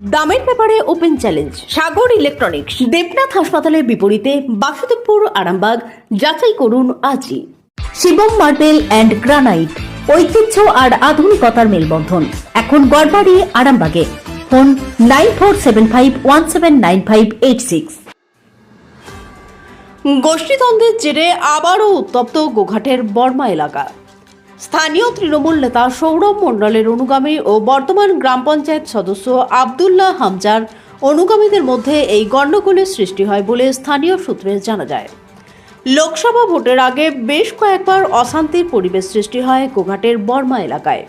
দামের ব্যাপারে open challenge, Sagar electronics, Debnath হাসপাতালের বিপরীতে বাসুদেবপুর, আরামবাগ, যাচাই করুন আজই। শিবম মার্বেল অ্যান্ড গ্রানাইট, ঐতিহ্য আর আধুনিকতার মেলবন্ধন। এখন গড়বাড়ি, আরামবাগে। Phone nine four seven five one seven nine five eight six. গোষ্ঠীদ্বন্দ্বের জেরে আবারও উত্তপ্ত গোঘাটের বর্মা এলাকা। স্থানীয় তৃণমূল নেতা সৌরভ মণ্ডলের অনুগামী ও বর্তমান গ্রাম পঞ্চায়েত সদস্য আবদুল্লাহ হামজার অনুগামীদের মধ্যে এই গণ্ডগোলের সৃষ্টি হয় বলে স্থানীয় সূত্রে জানা যায়। লোকসভা ভোটের আগে বেশ কয়েকবার অশান্তির পরিবেশ সৃষ্টি হয় গোঘাটের বর্মা এলাকায়।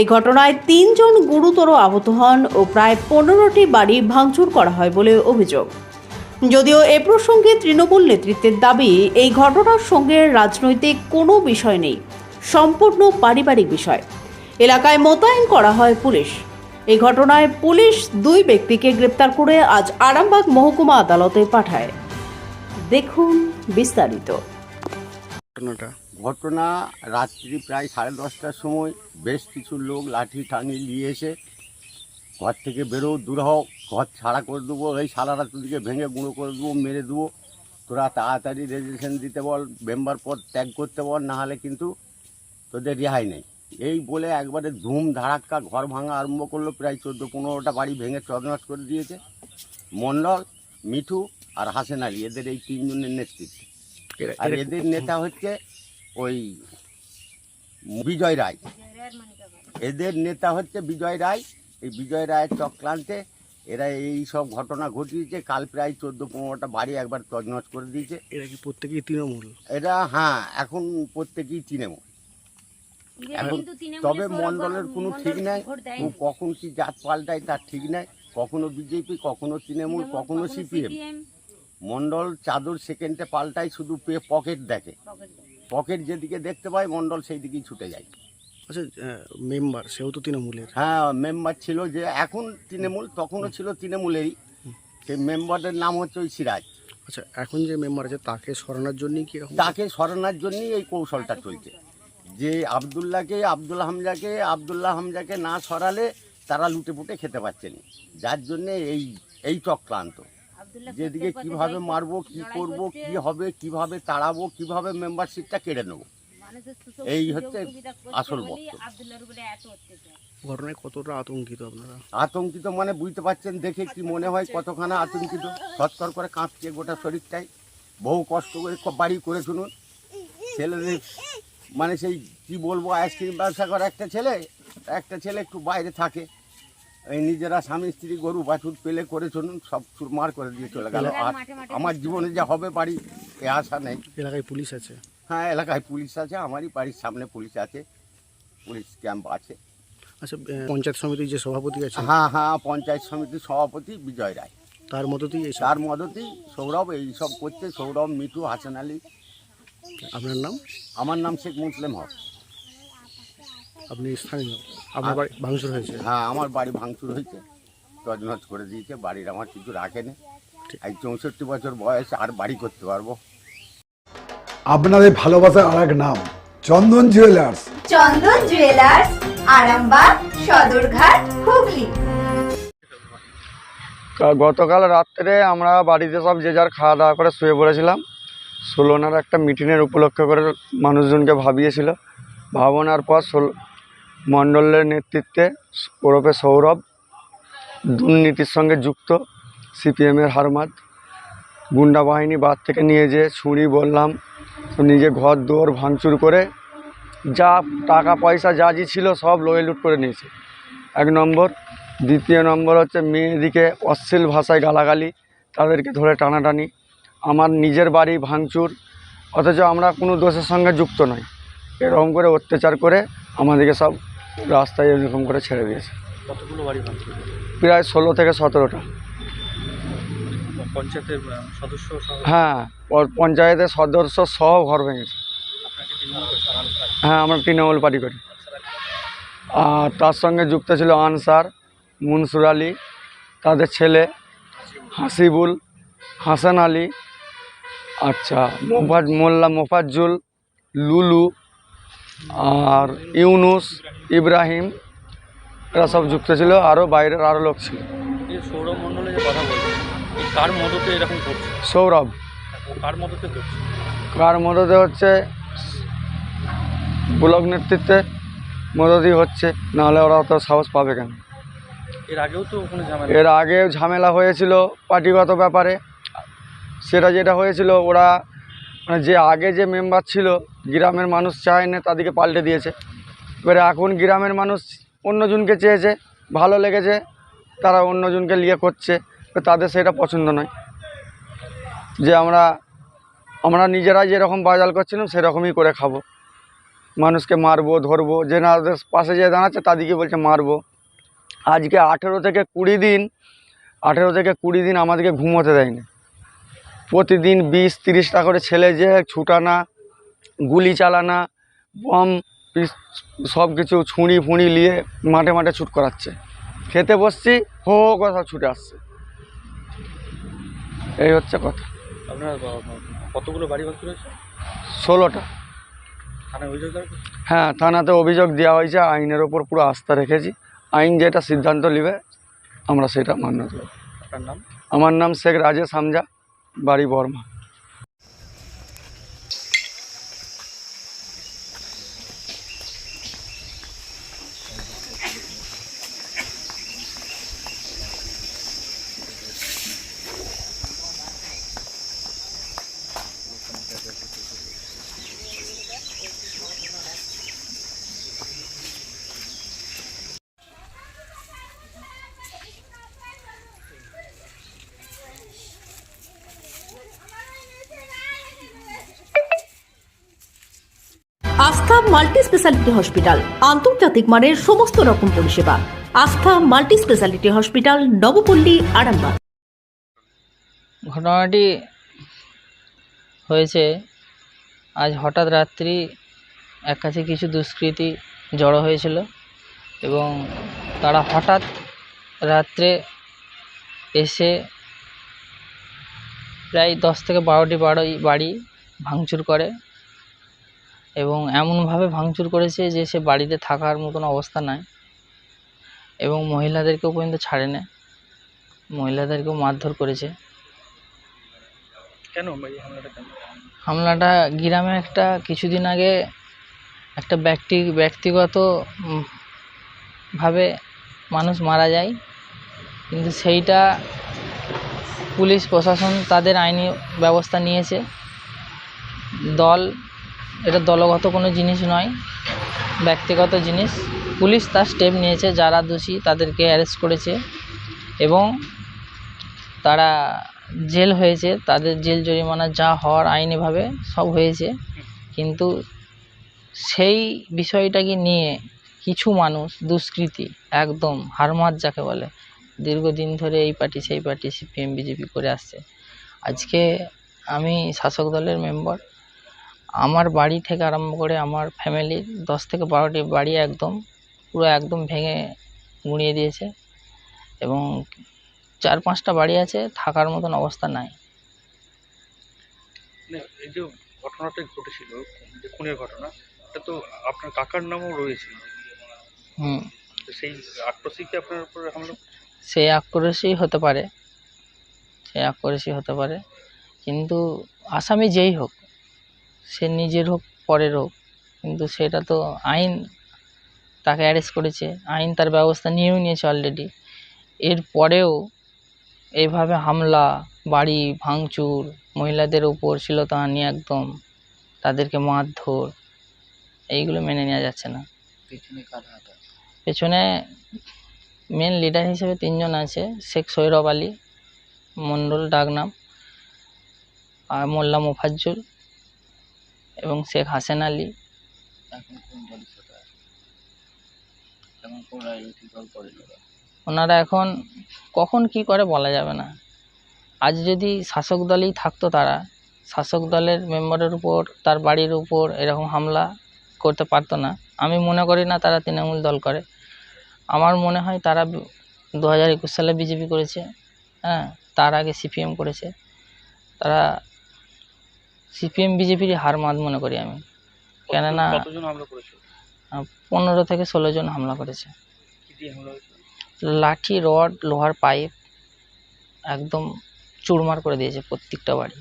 এই ঘটনায় তিনজন গুরুতর আহত হন ও প্রায় পনেরোটি বাড়ি ভাঙচুর করা হয় বলে অভিযোগ। যদিও এ প্রসঙ্গে তৃণমূল নেতৃত্বের দাবি, এই ঘটনার সঙ্গে রাজনৈতিক কোনো বিষয় নেই। সম্পূর্ণ পারিবারিক বিষয়। এলাকায় মোতায়েন করা হয় পুলিশ। এই ঘটনায় পুলিশ দুই ব্যক্তিকে গ্রেপ্তার করে আজ আরামবাগ মহকুমা আদালতে পাঠায়। দেখুন বিস্তারিত। ঘটনাটা? ঘটনা রাত্রি প্রায় সাড়ে দশটার সময় বেশ কিছু লোক লাঠি টানি নিয়ে এসে ঘর থেকে বেরো দূর হোক ঘর ছাড়া করে দেবো এই সারা সালারা তুদিকে ভেঙে গুঁড়ো করে দেবো মেরে দেবো। তোরা তাড়াতাড়ি রেজিস্ট্রেশন দিতে বল মেম্বার পদ ত্যাগ করতে বল না হলে কিন্তু তোদের রেহাই নেই। এই বলে একবারে ধুম ধারাক্কা ঘর ভাঙা আরম্ভ করল প্রায় চোদ্দ পনেরোটা বাড়ি ভেঙে চদনাট করে দিয়েছে। মণ্ডল মিঠু আর হাসেন আলী এদের এই তিনজনের নেতৃত্বে। আর এদের নেতা হচ্ছে ওই বিজয় রায়। এদের নেতা হচ্ছে বিজয় রায়। এই বিজয় রায়ের চক্রান্তে এরা এই সব ঘটনা ঘটিয়েছে। কাল প্রায় চোদ্দ পনেরোটা বাড়ি একবার তজনজ করে দিয়েছে। এরা কি প্রত্যেকেই তৃণমূল? এরা হ্যাঁ এখন প্রত্যেকেই তৃণমূল। এখন তবে মণ্ডলের কোনো ঠিক নাই। ও কখন কি জাত পাল্টায় তার ঠিক নাই। কখনো বিজেপি কখনো তৃণমূল কখনো সিপিএম মণ্ডল চাদর সেকেন্ডে পাল্টায় শুধু পে পকেট দেখে। পকেট যেদিকে দেখতে পায় মণ্ডল সেই দিকেই ছুটে যায়। আচ্ছা মেম্বার সেও তো তৃণমূলের। হ্যাঁ মেম্বার ছিল যে এখন তৃণমূল তখনও ছিল তৃণমূলেরই। সেই মেম্বারের নাম হচ্ছে ওই সিরাজ। আচ্ছা এখন যে মেম্বার আছে তাকে সরানোর জন্যই কি তাকে সরানোর জন্যই এই কৌশলটা চলছে। যে আবদুল্লাহকে আব্দুল হামজাকে আবদুল্লাহ হামজাকে না সরালে তারা লুটে পুটে খেতে পারছে না। যার জন্যে এই এই চক্রান্ত। যেদিকে কীভাবে মারবো কি করব কি হবে কীভাবে তাড়াবো কীভাবে মেম্বারশিপটা কেড়ে নেব। এই হচ্ছে আসল বক্তব্য। ঘটনায় কতটা আতঙ্কিত আপনারা? আতঙ্কিত মানে বুঝতে পারছেন দেখে কি মনে হয় কতখানা আতঙ্কিত? থরথর করে কাঁপছে গোটা শরীরটাই। বহু কষ্ট করে বাড়ি করে শুনুন। ছেলেদের মানে সেই কি বলব আইসক্রিম ব্যবসা করে একটা ছেলে একটা ছেলে একটু বাইরে থাকে। এই নিজেরা স্বামী স্ত্রী গরু বাছুর পেলে করে শুনুন সব চুরমার করে দিয়ে চলে গেল। আর আমার জীবনে যা হবে বাড়ি এ আশা নেই। এলাকায় পুলিশ আছে? হ্যাঁ এলাকায় পুলিশ আছে আমারই বাড়ির সামনে পুলিশ আছে পুলিশ ক্যাম্প আছে। আচ্ছা পঞ্চায়েত সমিতির যে সভাপতি আছে? হ্যাঁ হ্যাঁ পঞ্চায়েত সমিতির সভাপতি বিজয় রায়। তার মতোতেই এইসব তার মদতেই সৌরভ এই সব করছে সৌরভ মিঠু হাসান আলী আপনার নাম? আমার নাম শেখ মুসলিম হক। আপনি স্থানীয়? আপনার বাড়ি ভাঙচুর হয়েছে? হ্যাঁ আমার বাড়ি ভাঙচুর হয়েছে। তজনজ করে দিয়েছে বাড়ির আমার কিছু রাখেনি। এই চৌষট্টি বছর বয়স আর বাড়ি করতে পারব। আপনাদের ভালোবাসার আর এক নাম চন্দন জুয়েলার্স। চন্দন জুয়েলার্স আরামবাগ সদরঘাট হুগলি। গতকাল রাত্রে আমরা বাড়িতে সব যে যার খাওয়া দাওয়া করে শুয়ে পড়েছিলাম। ষোলোনার একটা মিটিংয়ের উপলক্ষ করে মানুষজনকে ভাবিয়েছিল। ভাবনার পর ষোল মণ্ডলের নেতৃত্বে ওরফে সৌরভ, দুর্নীতির সঙ্গে যুক্ত সিপিএমের হারমাত গুন্ডা বাহিনী বাদ থেকে নিয়ে যেয়ে ছুরি বললাম নিজে ঘর, দুয়ার ভাঙচুর করে যা টাকা, পয়সা যা যা ছিল সব লয়ে লুট করে নিয়েছে। এক নম্বর। দ্বিতীয় নম্বর হচ্ছে মেয়েদিকে অশ্লীল ভাষায় গালাগালি, তাদেরকে ধরে টানাটানি। আমার নিজের বাড়ি ভাঙচুর অথচ আমরা কোনো দোষের সঙ্গে যুক্ত নই। এরকম করে অত্যাচার করে আমাদেরকে সব রাস্তায় এরকম করে ছেড়ে দিয়েছে। কতগুলো বাড়ি ভাঙচুর? প্রায় ষোলো থেকে সতেরোটা। পঞ্চায়েতের সদস্য হ্যাঁ পঞ্চায়েতের সদস্য সহ ঘর ভেঙেছে। হ্যাঁ আমরা তৃণমূল পার্টি করি। আর তার সঙ্গে যুক্ত ছিল আনসার মুনসুর আলী তাদের ছেলে হাসিবুল হাসান আলী আচ্ছা মোফাজ মোল্লা মোফাজ্জুল লুলু আর ইউনুস ইব্রাহিম এরা সব যুক্ত ছিল আরও বাইরের আরও লোক ছিল। সৌরভ যে কথা বলছে কার মদতে এরকম করছে? সৌরভ। কার মদতে করছে? কার মদতে হচ্ছে? ব্লক নেতৃত্বে মদতই হচ্ছে নাহলে ওরা অত সাহস পাবে কেন? এর আগেও তো ঝামেলা এর আগে ঝামেলা হয়েছিল পার্টিগত ব্যাপারে। সেটা যেটা হয়েছিল, ওরা মানে যে আগে যে মেম্বার ছিল, গ্রামের মানুষ চায় না তাদেরকে পাল্টে দিয়েছে। এবারে এখন গ্রামের মানুষ অন্যজনকে চেয়েছে, ভালো লেগেছে, তারা অন্যজনকে নিয়ে করছে তাদের সেটা পছন্দ নয়। যে আমরা আমরা নিজেরাই যেরকম বাজাল করছিলাম, সেরকমই করে খাব। মানুষকে মারবো, ধরবো যে নাদের পাশে যে দাঁড়াচ্ছে, তাদেরকে বলছে মারবো। আজকে আঠেরো থেকে কুড়ি দিন, আঠেরো থেকে কুড়ি দিন আমাদেরকে ঘুমোতে দেয়নি। প্রতিদিন বিশ তিরিশটা করে ছেলে যে ছুটানা গুলি চালানা বম সব কিছু ছুঁড়ি ফুঁড়ি নিয়ে মাঠে মাঠে ছুট করাচ্ছে। খেতে বসছি হো হো কথা ছুটে আসছে। এই হচ্ছে কথা। আপনার কতগুলো বাড়ি ষোলোটা? হ্যাঁ থানাতে অভিযোগ দেওয়া হয়েছে আইনের ওপর পুরো আস্থা রেখেছি। আইন যেটা সিদ্ধান্ত নেবে আমরা সেটা মান্য করব। আমার নাম শেখ রাজেশ হামজা। বাড়ি বর্মা আস্থা মাল্টি স্পেশালিটি হসপিটাল। আন্তর্জাতিক মানের সমস্ত রকম পরিষেবা। Aastha multi speciality hospital, Nabapalli, Arambagh. ঘটনাটি হয়েছে আজ হঠাৎ রাত্রি এক কাছে কিছু দুষ্কৃতী জড়ো হয়েছিল এবং তারা হঠাৎ রাত্রে এসে প্রায় দশ থেকে বারোটি বাড়ি বাড়ি ভাঙচুর করে। এবং এমনভাবে ভাঙচুর করেছে যে সে বাড়িতে থাকার মতন অবস্থা নাই। এবং মহিলাদেরকেও পর্যন্ত ছাড়ে না মহিলাদেরকেও মারধর করেছে। কেন হামলাটা কেন? হামলাটা গ্রামে একটা কিছুদিন আগে একটা ব্যক্তি ব্যক্তিগত ভাবে মানুষ মারা যায়। কিন্তু সেইটা পুলিশ প্রশাসন তাদের আইনি ব্যবস্থা নিয়েছে। দল এটা দলগত কোনো জিনিস নয়, ব্যক্তিগত জিনিস। পুলিশ তার স্টেপ নিয়েছে, যারা দোষী তাদেরকে অ্যারেস্ট করেছে এবং তারা জেল হয়েছে, তাদের জেল জরিমানা যা হওয়ার আইনিভাবে সব হয়েছে। কিন্তু সেই বিষয়টাকে নিয়ে কিছু মানুষ দুষ্কৃতী, একদম হারমাত যাকে বলে, দীর্ঘদিন ধরে এই পার্টি, সেই পার্টি সিপিএম বিজেপি করে আসছে। আজকে আমি শাসক দলের মেম্বার আমার বাড়ি থেকে আরম্ভ করে আমার ফ্যামিলির দশ থেকে বারোটি বাড়ি একদম পুরো একদম ভেঙে গুঁড়িয়ে দিয়েছে এবং চার পাঁচটা বাড়ি আছে থাকার মতন অবস্থা নাই। এই যে ঘটনাটা ঘটেছিল যে খুনের ঘটনা এটা তো আপনার কাকার নামও রয়েছে। হুম। সেই আক্রোশই কি আপনার উপর হামলা? সেই আক্রোশই হতে পারে। সেই আক্রোশই হতে পারে। কিন্তু আসামি যেই হোক সে নিজের হোক পরের হোক। কিন্তু সেটা তো আইন তাকে অ্যারেস্ট করেছে। আইন তার ব্যবস্থা নিয়েও নিয়েছে অলরেডি এর পরেও এইভাবে হামলা বাড়ি ভাঙচুর মহিলাদের উপর শ্লীলতাহানি একদম তাদেরকে মারধর এইগুলো মেনে নেওয়া যাচ্ছে না। পেছনে মেন লিডার হিসেবে তিনজন আছে শেখ সৈরব আলী মণ্ডল ডাকনাম আর মোল্লা মোফাজ্জুল। এবং শেখ হাসেন আলী। ওনারা এখন কখন কি করে বলা যাবে না। আজ যদি শাসক দলই থাকতো তারা শাসক দলের মেম্বারের উপর তার বাড়ির উপর এরকম হামলা করতে পারতো না। আমি মনে করি না তারা তৃণমূল দল করে। আমার মনে হয় তারা দু হাজার একুশ সালে বিজেপি করেছে হ্যাঁ তার আগে সিপিএম করেছে। তারা সিপিএম বিজেপির হার মাত মনে করি আমি। কেননা পনেরো থেকে ষোলো জন হামলা করেছে। লাঠি রড লোহার পাইপ একদম চুরমার করে দিয়েছে প্রত্যেকটা বাড়ি।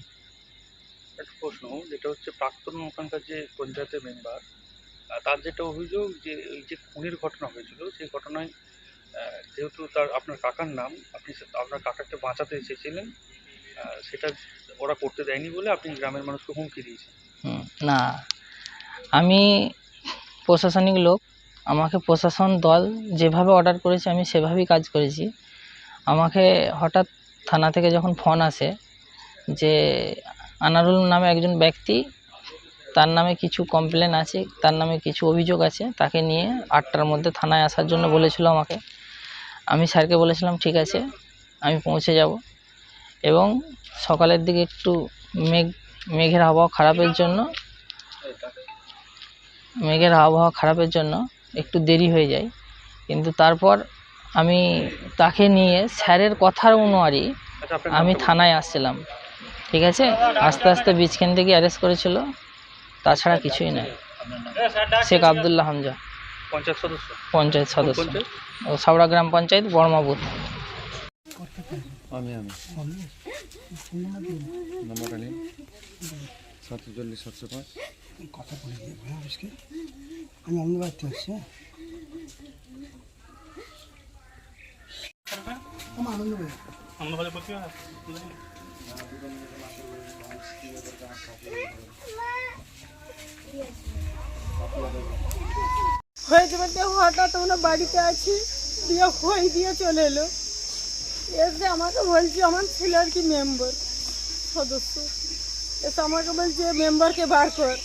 একটা প্রশ্ন যেটা হচ্ছে প্রাক্তন ওখানকার যে পঞ্চায়েতের মেম্বার তার যেটা অভিযোগ যে ওই যে খুনের ঘটনা হয়েছিল সেই ঘটনায় যেহেতু তার আপনার কাকার নাম আপনি আপনার কাকাকে বাঁচাতে এসেছিলেন সেটা ওরা করতে দেয়নি বলে আপনি গ্রামের মানুষকে হুমকি দিয়েছেন। না। আমি প্রশাসনিক লোক, আমাকে প্রশাসন দল যেভাবে অর্ডার করেছে, আমি সেভাবেই কাজ করেছি। আমাকে হঠাৎ থানা থেকে যখন ফোন আসে যে আনারুল নামে একজন ব্যক্তি, তার নামে কিছু কমপ্লেন আছে, তার নামে কিছু অভিযোগ আছে, তাকে নিয়ে আটটার মধ্যে থানায় আসার জন্য বলেছিল আমাকে। আমি স্যারকে বলেছিলাম, ঠিক আছে, আমি পৌঁছে যাব। এবং সকালের দিকে একটু মেঘ মেঘের আবহাওয়া খারাপের জন্য মেঘের আবহাওয়া খারাপের জন্য একটু দেরি হয়ে যায়। কিন্তু তারপর আমি তাকে নিয়ে স্যারের কথার অনুয়ারী আচ্ছা আমি থানায় আসছিলাম। ঠিক আছে? আস্তে আস্তে বীজখান থেকে অ্যারেস্ট করেছিল। তাছাড়া কিছুই নয় শেখ আবদুল্লাহ হামজা। পঞ্চায়েত সদস্য? পঞ্চায়েত সদস্য। সাবড়া গ্রাম পঞ্চায়েত বর্মা আমি আমি নম্বরটা নিন। সাতচল্লিশ সাতশো পাঁচ। কথা বলে দিয়ে আজকে। আমি অন্য বাড়িতে আসছি হ্যাঁ? আমার আনন্দ হয়েছে বলতে হঠাৎ আমরা বাড়িতে আছি দিয়ে হই দিয়ে চলে এলো। এসে আমাকে বলছে আমার ছেলে আর কি মেম্বার সদস্য। এসে আমাকে বলছে মেম্বারকে বার কর।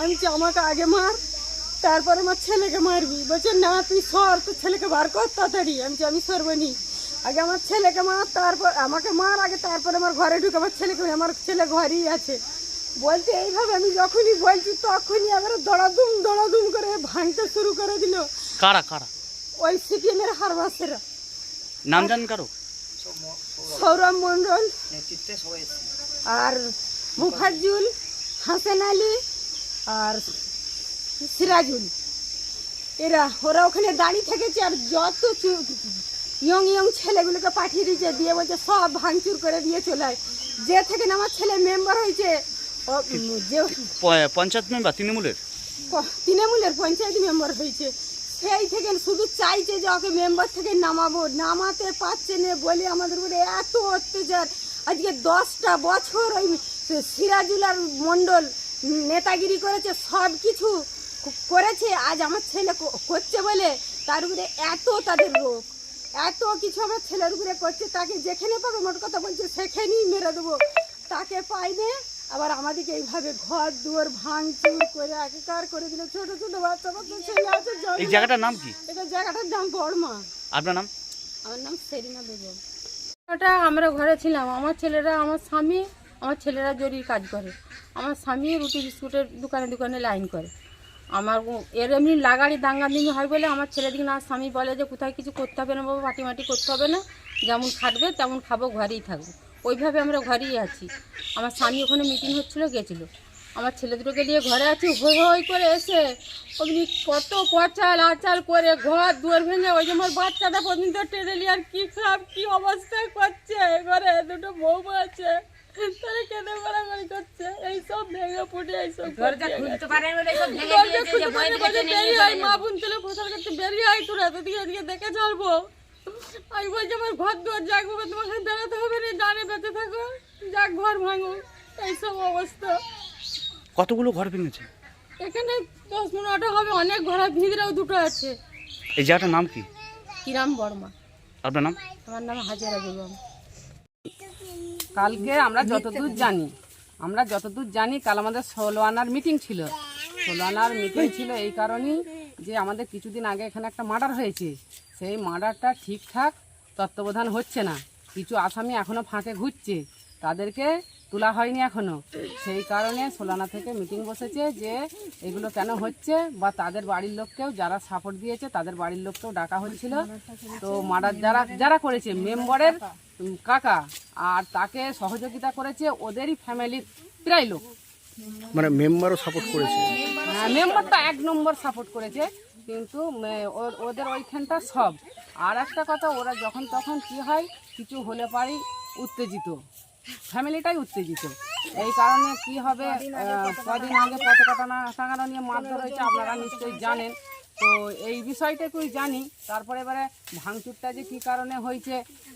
আমি বলছি, আমাকে আগে মার তারপরে আমার ছেলেকে মারবি। বলছে না তুই সর তোর ছেলেকে বার কর তাড়াতাড়ি। আমি বলছি, আমি সরবনি আগে আমার ছেলেকে মার তারপর আমাকে মার আগে তারপরে আমার ঘরে ঢুকে আমার ছেলেকে আমার ছেলে ঘরেই আছে। বলতে এইভাবে আমি যখনই বলছি তখনই আবার দড়াদুম দড়াদুম করে ভাঙতে শুরু করে দিল। কারা কারা? ওই সিপিএমের হারবাসেরা। নাম জানেন কারও? সৌরভ মণ্ডল আর মুখার্জুল হাসান আলী আর সিরাজুল। এরা ওরা ওখানে দাঁড়িয়ে থেকেছে আর যত ইয়ং ইয়ং ছেলেগুলোকে পাঠিয়ে দিয়েছে দিয়ে বলছে সব ভাঙচুর করে দিয়ে চলে যে থেকে না আমার ছেলে মেম্বার হয়েছে ও- যে পঞ্চায়েত মেম্বার তৃণমূলের? তৃণমূলের পঞ্চায়েত মেম্বার হয়েছে। সেই থেকে শুধু চাইছে যে ওকে মেম্বার থেকে নামাবো। নামাতে পারছে না বলে আমাদের উপরে এত অত্যাচার। আজকে দশটা বছর ওই সিরাজুলার মণ্ডল নেতাগিরি করেছে সব কিছু করেছে, আজ আমার ছেলে করছে বলে তার উপরে এত তাদের রোগ। এত কিছু আমার ছেলের উপরে করছে, তাকে যেখানে পাবে মোট কথা বলছে, সেখানেই মেরে দেবো। তাকে পাইবে আবার আমাদেরকে এইভাবে ঘর দুয়ার ভাঙচুর করে একাকার করে দিল। ছোট ছোট বাচ্চা বাচ্চা ছেলে আছে এই জায়গাটার নাম কি? এটা জায়গাটার নাম বড়মা। আপনার নাম? আমার নাম সেরিনা বেগম। ওটা আমরা ঘরে ছিলাম। আমার ছেলেরা আমার স্বামী আমার ছেলেরা জরির কাজ করে। আমার স্বামী রুটি বিস্কুটের দোকানে দোকানে লাইন করে। আমার এর এমনি লাগাড়ি দাঙ্গা দাঙ্গাদিঙ্গি হয় বলে আমার ছেলেদিকে না স্বামী বলে যে কোথায় কিছু করতে হবে না বাবা মাটি মাটি করতে হবে না। যেমন খাটবে তেমন খাব ঘরেই থাকব। ওইভাবে আমরা ঘরেই আছি। আমার স্বামী ওখানে মিটিং হচ্ছিল গেছিল। আমার ছেলে দুটোকে নিয়ে ঘরে আছি হই হই করে এসে অমনি কত পচাল আচাল করে ঘর দুয়ার ভেঙে ওই যে আমার বাচ্চাটা পর্যন্ত টেনে নিয়ে আর কী খারাপ কী অবস্থা করছে? ঘরে দুটো বউ আছে তারা কেঁদে মারামারি করছে। এইসব ভেঙে ফুটে এইসব মা বোন করতে বেরিয়ে আয় তোরা এতদিকে এদিকে দেখে ছাড়বো। আমি বলছি আমার ঘর দুয়ার জাগবো তোমাকে বেরোতে হবে না জানে বেঁচে থাকো যাক ঘর ভাঙো। এইসব অবস্থা। কতগুলো ঘর ভেঙেছে? এখানে দশ পনেরোটা হবে অনেক ঘর ভিতরেও দুটো আছে। এই জায়গাটার নাম কি? কিরাম বর্মা। আপনার নাম? আমার নাম হাজারা বেগম। কালকে আমরা যতদূর জানি আমরা যতদূর জানি কাল আমাদের ষোলো আনার মিটিং ছিল। ষোলো আনার মিটিং ছিল এই কারণেই যে আমাদের কিছুদিন আগে এখানে একটা মার্ডার হয়েছে। সেই মার্ডারটা ঠিকঠাক তত্ত্বাবধান হচ্ছে না। কিছু আসামি এখনও ফাঁকে ঘুরছে। তাদেরকে তোলা হয়নি এখনও সেই কারণে সোলানা থেকে মিটিং বসেছে যে এগুলো কেন হচ্ছে বা তাদের বাড়ির লোককেও যারা সাপোর্ট দিয়েছে তাদের বাড়ির লোককেও ডাকা হচ্ছিল তো মার্ডার যারা যারা করেছে মেম্বারের কাকা আর তাকে সহযোগিতা করেছে ওদেরই ফ্যামিলির প্রায় লোক। মানে মেম্বারও সাপোর্ট করেছে। মেম্বার তো এক নম্বর সাপোর্ট করেছে। কিন্তু ওদের ওইখানটা সব। আর একটা কথা, ওরা যখন তখন কি হয়, কিছু হলে পারি উত্তেজিত। ফ্যামিলিটাই উত্তেজিত। এই কারণে কি হবে কদিন আগে পতাকা না টাঙানো নিয়ে মারধর হয়েছে, আপনারা নিশ্চয়ই জানেন। তো এই বিষয়টাকেই জানি। তারপরে এবারে ভাঙচুরটা যে কি কারণে হয়েছে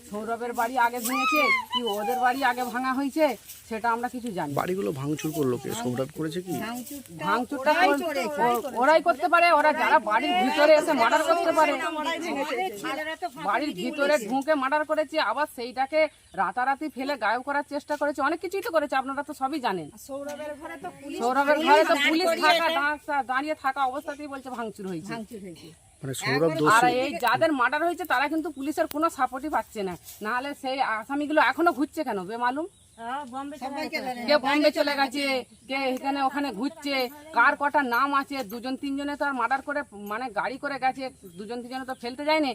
সৌরভের বাড়ি আগে ভেঙেছে কি ওদের বাড়ি আগে ভাঙা হয়েছে সেটা আমরা কিছু জানি বাড়িগুলো ভাঙচুর করল কে? সৌরভ করেছে কি? ভাঙচুরটা ওরাই করতে পারে ওরা যারা বাড়ির ভিতরে এসে মার্ডার করতে পারে। বাড়ির ভিতরে ঢুকে মার্ডার করেছে আবার সেইটাকে রাতারাতি ফেলে গায়েব করার চেষ্টা করেছে অনেক কিছুই তো করেছে আপনারা তো সবই জানেন। সৌরভের ঘরে তো পুলিশ থাকা দাঁড়িয়ে থাকা অবস্থাতেই বলছে ভাঙচুর হয়েছে। আর দোষী। এই যাদের মার্ডার হয়েছে তারা কিন্তু পুলিশের কোনো সাপোর্টই পাচ্ছে না। নাহলে সেই আসামিগুলো এখনও ঘুরছে কেন? বেমালুম? কে বম্বে চলে গেছে কে এখানে ওখানে ঘুরছে কার কটা নাম আছে দুজন তিনজনে তো আর মার্ডার করে মানে গাড়ি করে গেছে দুজন তিনজনে তো ফেলতে যায়নি।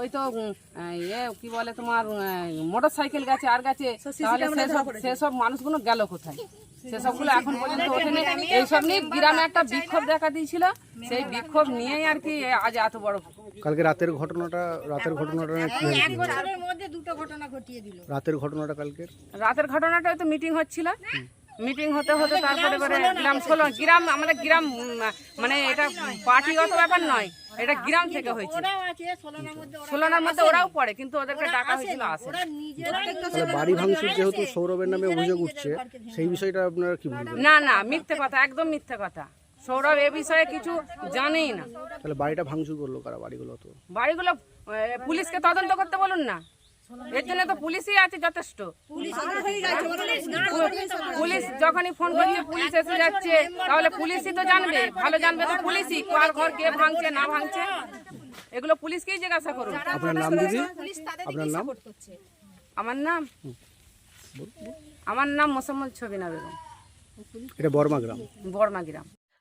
ওই তো ইয়ে কি বলে তোমার মোটর সাইকেল গেছে আর গেছে তাহলে সেসব মানুষগুলো গেল কোথায়? সেসবগুলো এখন পর্যন্ত ওঠেনি। এইসব নিয়ে গ্রামে একটা বিক্ষোভ দেখা দিয়েছিল। সেই বিক্ষোভ নিয়েই আর কি আজ এত বড় কালকে রাতের ঘটনাটা রাতের ঘটনাটা? রাতের ঘটনাটা কালকে রাতের ঘটনাটা তো মিটিং হচ্ছিল। মিটিং হতে হতে তারপরে করে গ্রাম ষোলো গ্রাম আমাদের গ্রাম মানে এটা পার্টিগত ব্যাপার নয় এটা গ্রাম থেকে হয়েছে। ষোলোনার মধ্যে ওরাও পড়ে কিন্তু ওদেরকে ডাকা হয়েছিল আসে বাড়ি ভাঙচুর যেহেতু সৌরভের নামে অভিযোগ উঠছে সেই বিষয়টা আপনারা কি বলবেন? না না মিথ্যে কথা একদম মিথ্যে কথা। সৌরভ এ বিষয়ে কিছু জানেই না। তাহলে বাড়িটা ভাঙচুর করল কারা বাড়িগুলো তো? বাড়িগুলো পুলিশকে তদন্ত করতে বলুন না। এর জন্য তো পুলিশই আছে যথেষ্ট। পুলিশ যখনই ফোন করছে পুলিশ এসে যাচ্ছে তাহলে পুলিশই তো জানবে। ভালো জানবে তো পুলিশই কার ঘর কে ভাঙছে না ভাঙছে। এগুলো পুলিশকেই জিজ্ঞাসা করুন। আপনার নাম দিদি? আপনার নাম? আমার নাম? আমার নাম মোসাম্মদ ছবিনা বেগম। এটা বর্মা গ্রাম। বর্মা গ্রাম।